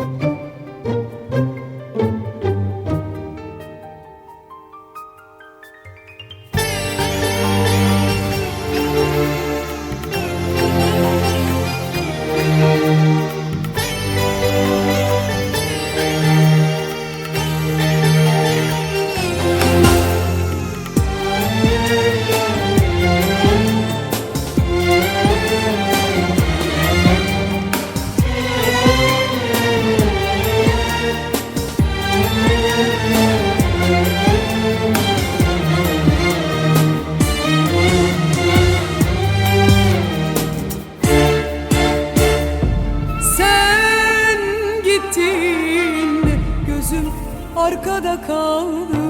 Sen arkada kaldı.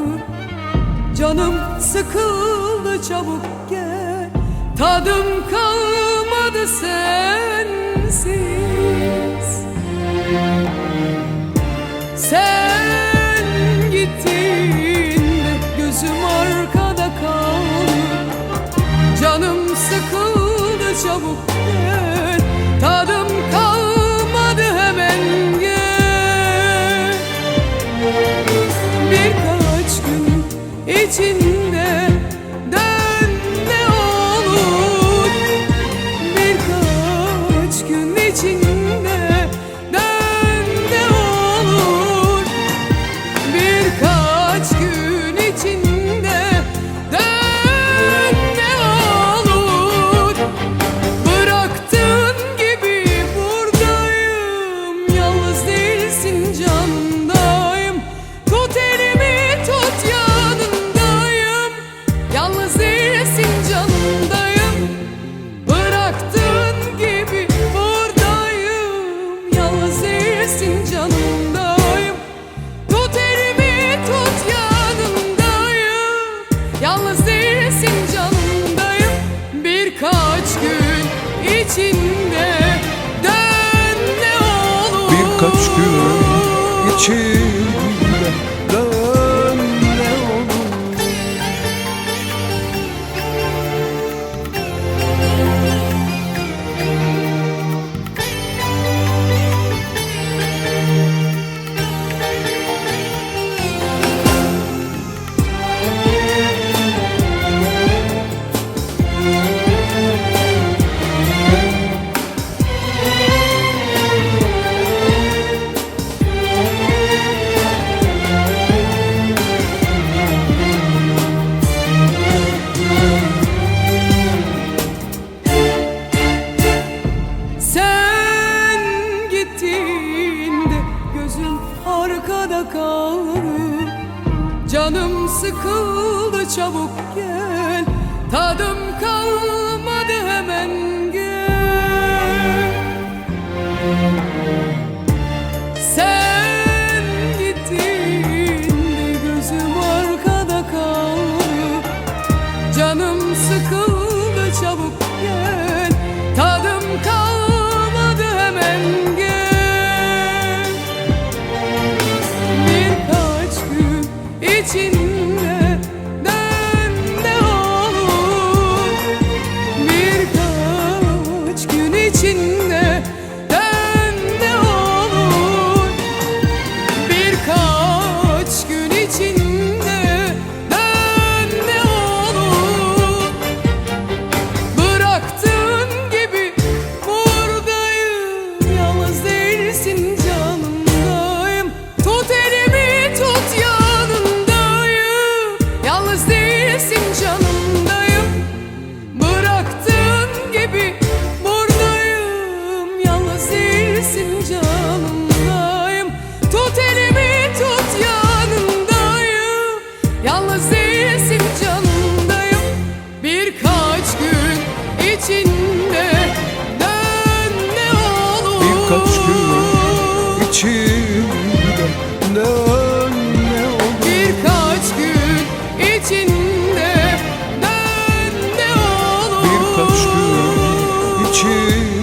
Canım sıkıldı çabuk gel. Tadım kalmadı sensiz. Sen gittin gözüm arkada kaldı. Canım sıkıldı çabuk Yalnız değilsin canındayım Bıraktığın gibi buradayım. Yalnız değilsin canındayım Tut tut yanındayım Yalnız değilsin canındayım Birkaç gün içinde dön ne olur. Birkaç gün içinde sıkıldı çabuk gel. Tadım kalmadı hemen gel. Sen gittiğinde gözüm arkada kaldı. Canım sıkıldı çabuk gel. Tadım kalmadı hemen gel. Birkaç gün içinde yüzümde Dön ne olur Birkaç gün içinde Dön ne olur Birkaç gün içinde